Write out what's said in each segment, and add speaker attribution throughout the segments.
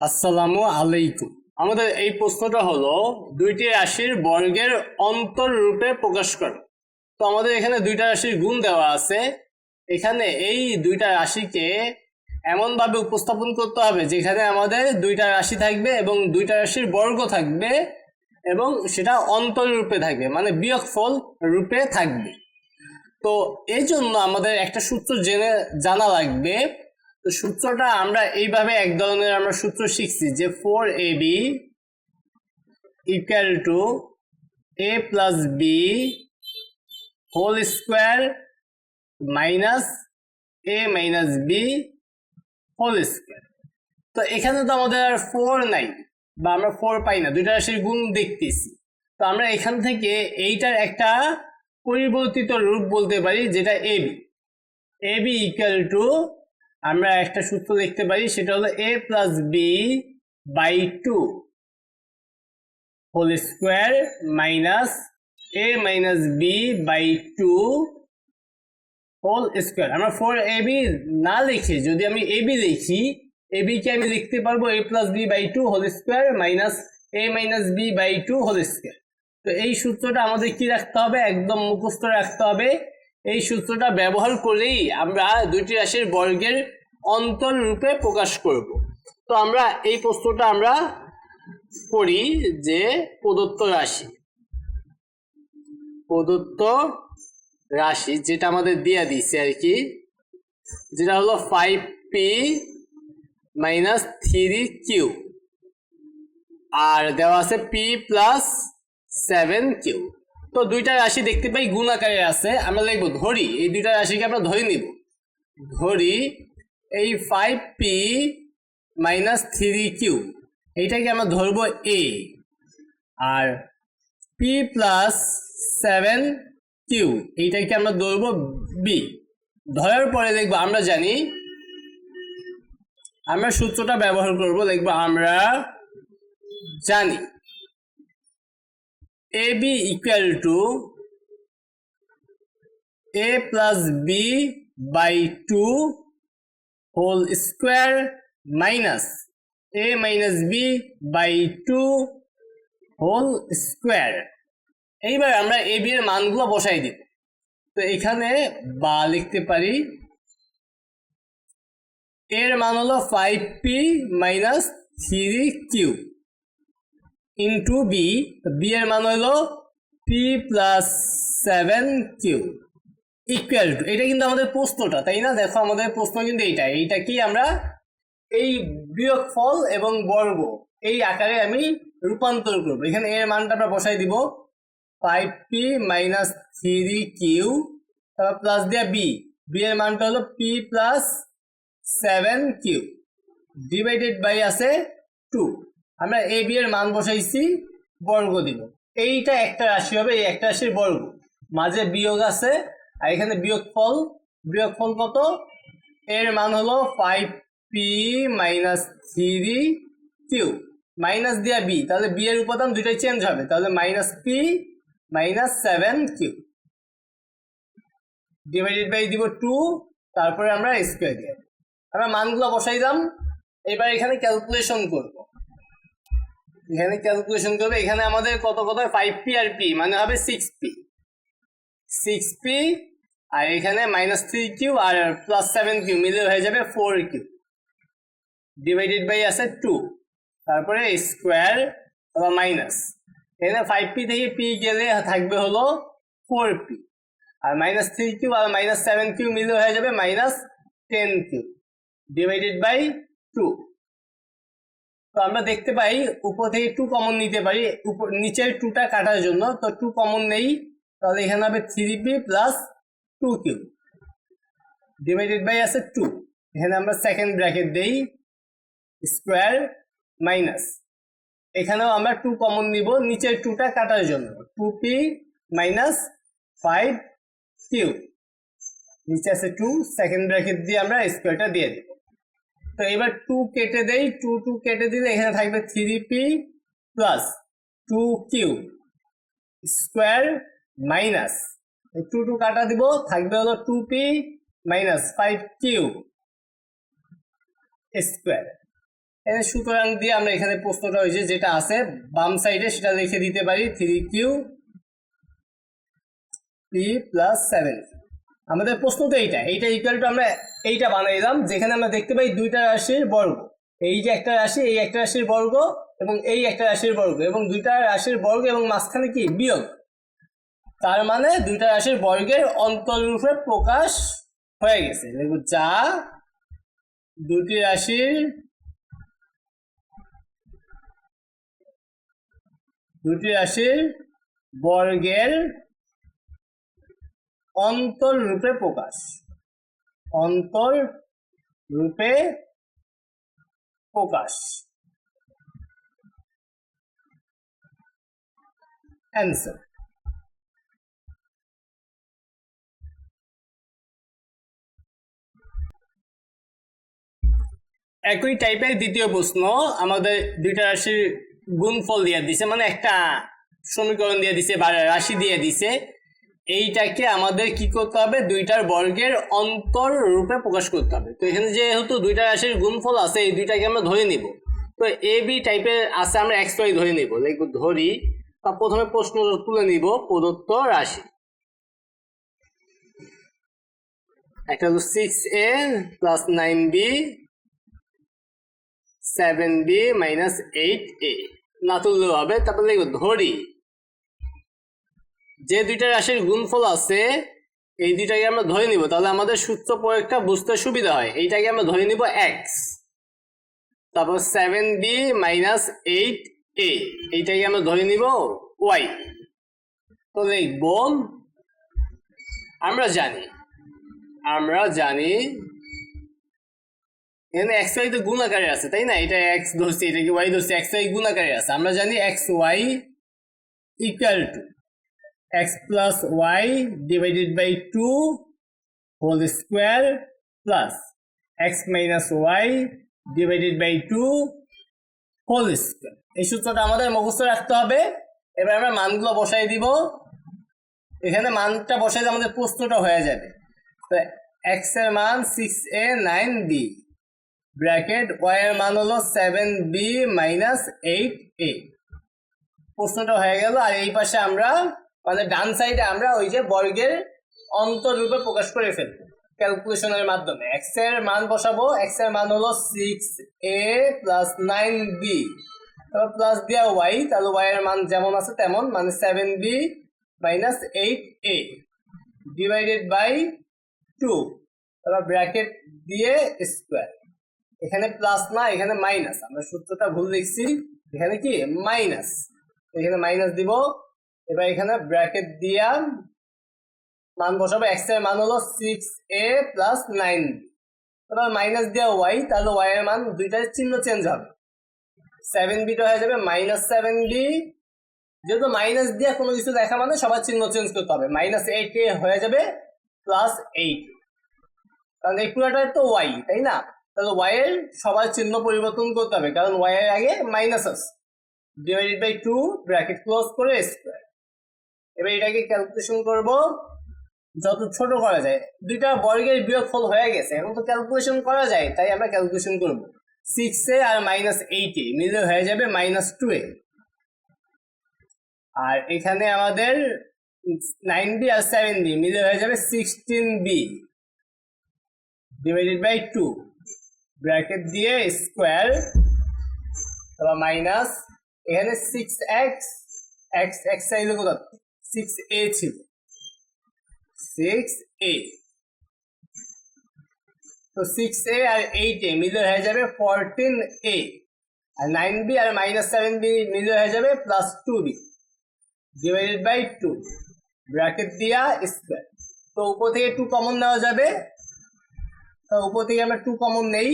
Speaker 1: আসসালামু আলাইকুম। আমাদের এই প্রশ্নটা হলো, দুইটি রাশির বর্গের অন্তর রূপে প্রকাশ করো। তো আমাদের এখানে দুইটা রাশির গুণ দেওয়া আছে। এখানে এই দুইটা রাশিকে এমনভাবে উপস্থাপন করতে হবে, যেখানে আমাদের দুইটা রাশি থাকবে এবং দুইটা রাশির বর্গ থাকবে এবং সেটা অন্তর রূপে থাকবে মানে বিয়োগফল রূপে থাকবে। তো এই জন্য আমাদের একটা সূত্র জেনে জানা লাগবে তো সূত্রটা আমরা এইভাবে এক ধরনের আমরা সূত্র শিখছি যে four a b equal to a plus b whole square minus a minus b whole square তো এখানে তো আমাদের আর ফোর নাই বা আমরা ফোর পাই না, দুইটা রাশির গুণ দেখতেছি। তো আমরা এখান থেকে এইটার একটা পরিবর্তিত রূপ বলতে পারি যেটা এ বি ইকুয়াল টু আমরা একটা সূত্র লিখতে পারি, সেটা হলো a plus b by two whole square minus a minus b by two whole square আমরা ফোর এ বি না লিখে, যদি আমি এ বি লিখি এ বি কে আমি লিখতে পারব a plus b by two whole square minus a minus b by two whole square তো এই সূত্রটা আমাদের কি রাখতে হবে? একদম মুখস্থ রাখতে হবে। এই সূত্রটা ব্যবহার করেই আমরা দুইটি রাশির বর্গের অন্তর রূপে প্রকাশ করব। তো আমরা এই প্রশ্নটা আমরা করি যে প্রদত্ত রাশি। প্রদত্ত রাশি যেটা আমাদের দিয়ে দিছে আর কি, যেটা হলো five p minus three q আর দেওয়া আছে পি প্লাস সেভেন কিউ তো দুইটা রাশি দেখতে পাই, গুণ আকারে আছে। আমরা লিখব ধরি এই দুইটা রাশিকে আমরা ধরে নিব। ধরি এই five p minus three q এইটাকে আমরা ধরবো এ আর পি প্লাস সেভেন কিউ এইটাকে আমরা ধরবো বি ধরার পরে দেখব আমরা জানি, আমরা সূত্রটা ব্যবহার করব, দেখব আমরা জানি। A b equal to a plus b by two whole square minus a minus b by two whole square এইবার আমরা এ বি এর মানগুলো বসাই দিব তো এখানে বা লিখতে পারি, এর মান হলো five p minus three q into b b এর মান হলো p plus seven q equal to এটা কিন্তু আমাদের প্রশ্নটা, তাই না? দেখো আমাদের প্রশ্ন কিন্তু এইটা এইটা কি আমরা এই বিয়োগ ফল এবং বর্গ, এই আকারে আমি রূপান্তর করব। এখানে এর মানটা আমরা বসাই দিব five p minus three q তারপর প্লাস দেওয়া বি বি এর মানটা হলো p plus seven q divided by আছে টু আমরা এ বি এর মান বসাইছি, বর্গ দিব। এইটা একটা রাশি হবে, এই একটা রাশির বর্গ। মাঝে বিয়োগ আছে, আর এখানে বিয়োগফল বিয়োগফল কত? এর মান হলো five p minus three q minus দিয়া বি তাহলে বি এর উপাদান দুইটাই চেঞ্জ হবে। তাহলে minus p minus seven q divided by দিব টু তারপরে আমরা স্কোয়ার দিয়ে। আমরা মানগুলো বসাই দাম। এবার এখানে ক্যালকুলেশন করব। এখানে ক্যালকুলেশন করবে, এখানে আমাদের কত কত ফাইভ পি আর পি মানে হবে সিক্স পি সিক্স পি আর এখানে মাইনাস থ্রি কিউ আর প্লাস সেভেন কিউ মিলে হয়ে যাবে ফোর কিউ ডিভাইডেড বাই আছে টু তারপরে স্কোয়ার অথবা মাইনাস এখানে ফাইভ পি থেকে পি গেলে থাকবে হলো ফোর পি আর মাইনাস থ্রি কিউ আর মাইনাস সেভেন কিউ মিলে হয়ে যাবে minus ten q divided by two তো আমরা দেখতে পাই, উপর থেকে টু কমন নিতে পারি। উপর, নিচের টুটা কাটার জন্য। তো টু কমন নেই। তাহলে এখানে হবে three p plus two q divided by আছে টু এখানে আমরা সেকেন্ড ব্র্যাকেট দেই। স্কোয়ার মাইনাস এখানেও আমরা টু কমন নিব। নিচের টুটা কাটার জন্য। Two p minus five q নিচে আছে টু সেকেন্ড ব্র্যাকেট দিয়ে আমরা স্কোয়ারটা দিয়ে দেব। তো এবার টু কেটে দেই টু টু কেটে দিলে এখানে থাকবে three p plus two q square minus two two কাটা দিব, থাকবে হলো two p minus five q square এখানে সুতরাং দিয়ে আমরা এখানে প্রশ্নটা হয়েছে যেটা আছে, বাম সাইডে সেটা লিখে দিতে পারি three q p plus seven আমাদের প্রশ্ন তো এইটা এইটা ইকুয়াল টু আমরা এইটা বানাইলাম যেখানে আমরা দেখতে পাই দুইটা রাশির বর্গ। এই যে একটা রাশি, এই একটা রাশির বর্গ এবং এই একটা রাশির বর্গ এবং দুইটা রাশির বর্গ এবং মাঝখানে কি? বিয়োগ। তার মানে দুইটা রাশির বর্গের অন্তররূপে প্রকাশ হয়ে গেছে। যা দুটি রাশির দুটি রাশির বর্গের অন্তর রূপে প্রকাশ। অন্তর রূপে প্রকাশ। অ্যান্সার একই টাইপের দ্বিতীয় প্রশ্ন, আমাদের দুইটা রাশির গুণফল দিয়ে দিছে মানে একটা সমীকরণ দিয়ে দিছে বা রাশি দিয়ে দিছে। এইটাকে আমাদের কি করতে হবে? দুইটার বর্গের অন্তর রূপে প্রকাশ করতে হবে। তো এখানে যেহেতু দুইটা রাশির গুণফল আছে, এই দুইটাকে আমরা ধরে নিব। তো এ, বি টাইপের আছে, আমরা এক্স ওয়াই ধরে নিব। দেখব ধরি বা প্রথমে প্রশ্ন তুলে নিব প্রদত্ত রাশি। একটা হলো six a plus nine b seven b minus eight a না তুললেও হবে, তারপর লিখব ধরি। যে দুইটা রাশির গুণফল আছে, এই দুইটাকে আমরা ধরে নিব। তাহলে আমাদের সূত্র প্রয়োগটা বুঝতে সুবিধা হয়। এইটাকে আমরা ধরে নিব এক্স তারপর seven b minus eight a এইটাকে আমরা ধরে নিব ওয়াই তো লিখব, আমরা জানি আমরা জানি, এখানে এক্স ওয়াই তো গুণ আকারে আছে, তাই না? এটা এক্স ধরছি এটা কি ওয়াই ধরছি এক্স ওয়াই গুণ আকারে আছে। আমরা জানি x y equal to x plus y divided by two whole square plus x minus y divided by two whole square এই সূত্রটা আমাদের মুখস্থ রাখতে হবে। এবার আমরা মানগুলো বসাই দিব। এখানে মানটা বসাই আমাদের প্রশ্নটা হয়ে যাবে। তো এক্সের মান six a nine b bracket y এর মান হলো seven b minus eight a প্রশ্নটা হয়ে গেল। আর এই পাশে আমরা মানে ডান সাইডে আমরা ওই যে বর্গের অন্তরূপে প্রকাশ করে ফেলব। ক্যালকুলেশনের মাধ্যমে। এক্সের মান বসাবো। এক্সের মান হলো six a plus nine b plus দেওয়া ওয়াই তাহলে ওয়াই এর মান যেমন আছে তেমন মানে seven b minus eight a divided by two তারপর ব্র্যাকেট দিয়ে স্কোয়ার এখানে প্লাস না, এখানে মাইনাস আমরা সূত্রটা ভুল লিখছি। এখানে কি? মাইনাস এখানে মাইনাস দিব এবার এখানে ব্র্যাকেট দিয়া মান বসাবো এক্সের মান হলো সিক্স এ প্লাস নাইন এবার মাইনাস দেওয়া ওয়াই তাহলে ওয়াই এর মান দুইটার চিহ্ন চেঞ্জ হবে। সেভেন বিটা হয়ে যাবে মাইনাস সেভেন বি যেহেতু মাইনাস দিয়ে কোনো কিছু দেখা মানে সবার চিহ্ন চেঞ্জ করতে হবে। মাইনাস এইট এ হয়ে যাবে প্লাস এইট কারণ এই পুরাটা তো ওয়াই তাই না? তাহলে ওয়াই এর সবার চিহ্ন পরিবর্তন করতে হবে, কারণ ওয়াই এর আগে মাইনাস আছে। Divided by two bracket close করে স্কোয়ার এবার এটাকে ক্যালকুলেশন করব। যত ছোট করা যায়, দুইটা বর্গের বিয়োগফল হয়ে গেছে, এখন তো ক্যালকুলেশন করা যায়, তাই আমরা ক্যালকুলেশন করব। সিক্স এ আর মাইনাস এইট এ মিলে হয়ে যাবে মাইনাস টু এ আর এখানে আমাদের নাইন বি আর সেভেন বি মিলে হয়ে যাবে sixteen b divided by two bracket দিয়ে স্কোয়ার মাইনাস এখানে সিক্স এক্স এক্স এক্স চাইলে কোথা সিক্স এ ছিল। সিক্স এ তো six a R eight a মিলে হয়ে যাবে ফোরটিন এ আর নাইন বি আর মাইনাস সেভেন বি মিলে হয়ে যাবে plus two b divided by two bracket দিয়া স্কোয়ার তো উপর থেকে টু কমন নেওয়া যাবে। তো উপর থেকে আমরা টু কমন নেই।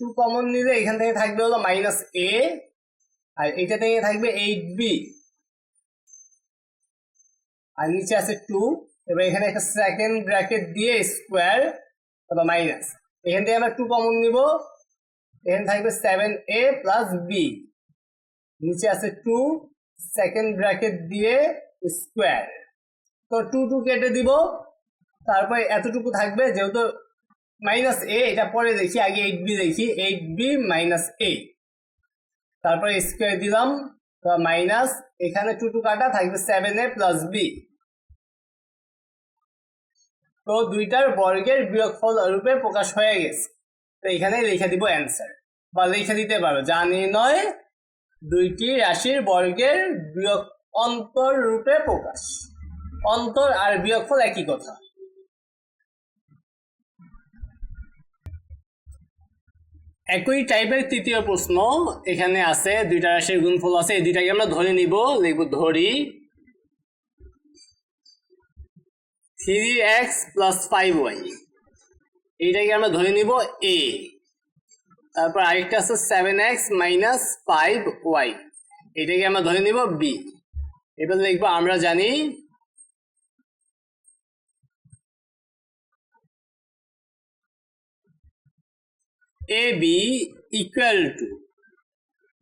Speaker 1: টু কমন নিলে এখান থেকে থাকবে হলো মাইনাস এ আর এটা থেকে থাকবে এইট বি আর নিচে আছে টু এবার এখানে একটা সেকেন্ড ব্র্যাকেট দিয়ে স্কোয়ার অথবা মাইনাস এখান থেকে আমরা টু কমন নিব। এখানে থাকবে সেভেন এ প্লাস বি নিচে আছে টু সেকেন্ড ব্র্যাকেট দিয়ে স্কোয়ার তো টু টু কেটে দিব। তারপরে এতটুকু থাকবে, যেহেতু মাইনাস এ এটা পরে দেখি, আগে এইট বি দেখি এইট বি মাইনাস এ তারপরে স্কোয়ার দিলাম মাইনাস এখানে টু টু কাটা থাকবে সেভেন এ প্লাস বি তো দুইটার বর্গের বিয়োগফল রূপে প্রকাশ হয়ে গেছে। তো এখানে লিখে দিব অ্যান্সার বা লিখে দিতে পারো। যা নির্ণয় দুইটি রাশির বর্গের বিয়োগ অন্তর রূপে প্রকাশ। অন্তর আর বিয়োগফল একই কথা। একই টাইপের তৃতীয় প্রশ্ন এখানে আছে, দুইটা রাশির গুণফল আছে, এই দুইটাকে আমরা ধরে নিব, লিখব ধরি। Three x plus five y এইটাকে আমরা ধরে নিব এ তারপর আরেকটা আছে seven x minus five y এটাকে আমরা ধরে নিব বি এবার লিখব, আমরা জানি a b equal to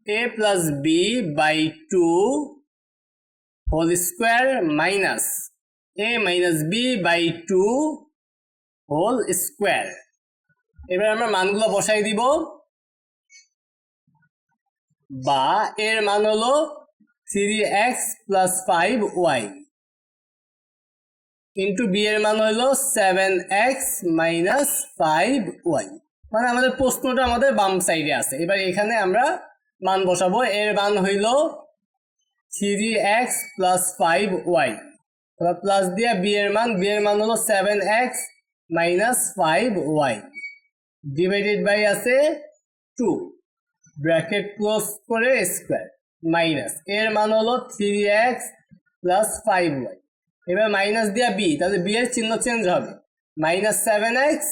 Speaker 1: a plus b by two whole square minus a minus b by two whole square এবার আমরা মানগুলো বসাই দিব। বা এর মান হলো three x plus five y into b এর মান হলো seven x minus five y মানে আমাদের প্রশ্নটা আমাদের বাম সাইডে আছে। এবার এখানে আমরা মান বসাবো। এর মান হইল three x plus five y plus দিয়ে বি এর মান বি এর মান হলো seven x minus five y divided by আছে টু ব্র্যাকেট ক্লোজ করে স্কোয়ার মাইনাস এর মান হলো three x plus five y এবার মাইনাস দিয়া বি তাহলে বি এর চিহ্ন চেঞ্জ হবে। Minus seven x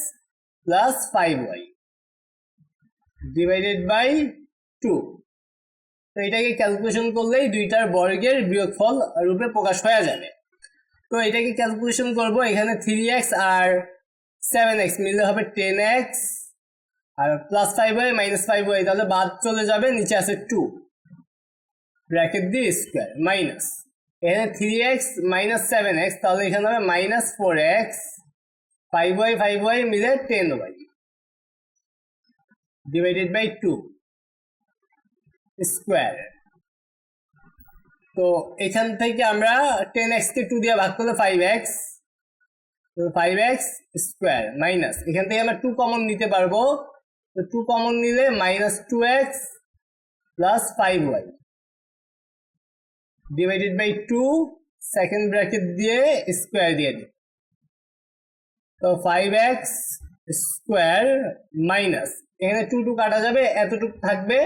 Speaker 1: plus five y divided by two তো এটাকে ক্যালকুলেশন করলেই দুইটার বর্গের বিয়োগফল রূপে প্রকাশ হয়ে যাবে। তো এটাকে ক্যালকুলেশন করব, এখানে থ্রি এক্স আর সেভেন এক্স মিললে হবে টেন এক্স আর plus five y minus five y তাহলে বাদ চলে যাবে, নিচে আছে টু ব্র্যাকেট দিয়ে স্কোয়ার মাইনাস এখানে three x minus seven x তাহলে এখানে হবে minus four x five y five y মিলে ten y divided by two square তো এখান থেকে আমরা টেন এক্সকে টু দিয়ে ভাগ করলে five x five x square minus এখান থেকে আমরা টু কমন নিতে পারব। তো টু কমন নিলে minus two x plus five y divided by two second bracket দিয়ে স্কোয়ার দিয়ে দিই। তো ফাইভ এক্স স্কোয়ার মাইনাস এখানে টু টু কাটা যাবে, এতটুক থাকবে,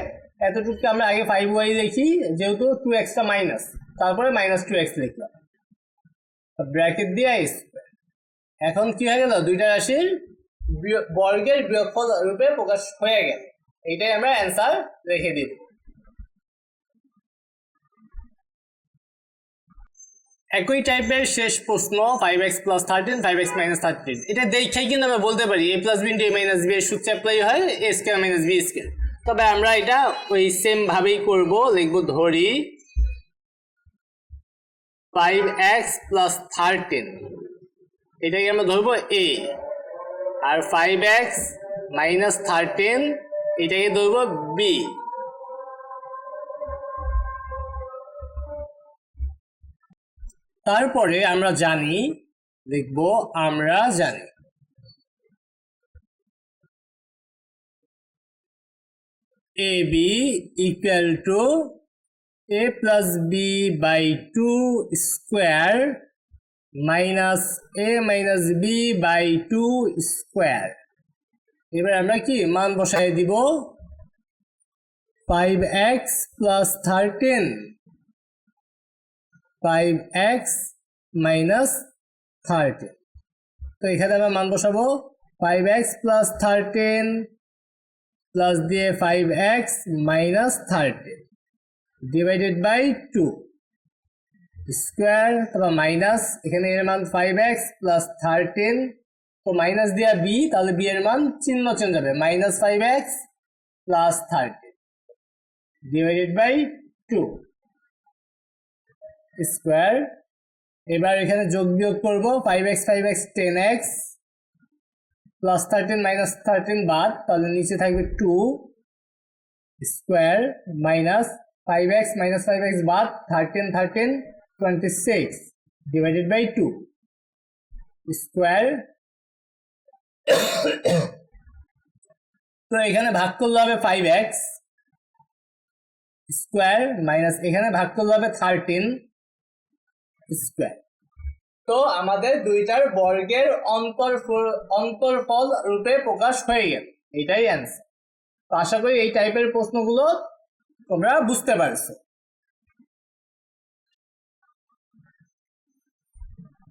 Speaker 1: এতটুককে আমরা আগে ফাইভ ওয়াই দেখি, যেহেতু টু এক্সটা মাইনাস তারপরে মাইনাস টু এক্স লিখলাম। ব্র্যাকেট দিয়ে এখন কি হয়ে গেল? দুইটা রাশির বর্গের বৃহৎ রূপে প্রকাশ হয়ে গেল। এইটাই আমরা অ্যান্সার রেখে দিব। একই টাইপের শেষ প্রশ্ন five x plus thirteen five x minus thirteen এটা দেখেই কিন্তু আমরা বলতে পারি a plus b into a minus b এর সূত্রে অ্যাপ্লাই হয় a square minus b square তবে আমরা এটা ওই সেম ভাবেই করব, লিখব ধরি ফাইভ এক্স প্লাস থার্টিন এটাকে আমরা ধরবো এ আর ফাইভ এক্স মাইনাস থার্টিন এটাকে ধরবো বি তারপরে আমরা জানি, লিখব, আমরা জানি। A b equal to a plus b by two square minus a minus b by two square এবার আমরা কি মান বসাই দিব? Five x plus thirteen five x minus thirteen তো এখানে আমরা মান বসাবো। Five x plus thirteen plus দিয়ে five x minus thirteen divided by two square তারপর মাইনাস এখানে এর মান ফাইভ এক্স প্লাস থার্টিন তো মাইনাস দেওয়া বি তাহলে বি এর মান চিহ্ন চেঞ্জ হবে। Minus five x plus thirteen divided by two square. এবার এখানে যোগ বিয়োগ করব five x five x ten x plus thirteen minus thirteen বাদ, তাহলে নিচে থাকবে two square minus five x minus five x বাদ thirteen thirteen twenty six divided by two square তো এখানে ভাগ করলে হবে ফাইভ এক্স স্কোয়ার মাইনাস এখানে ভাগ করলে হবে থার্টিন স্কোয়ার তো আমাদের দুইটার বর্গের অন্তরফল অন্তরফল রূপে প্রকাশ হয়ে গেল। এটাই অ্যান্সার তো আশা করি এই টাইপের প্রশ্নগুলো তোমরা বুঝতে পারছ।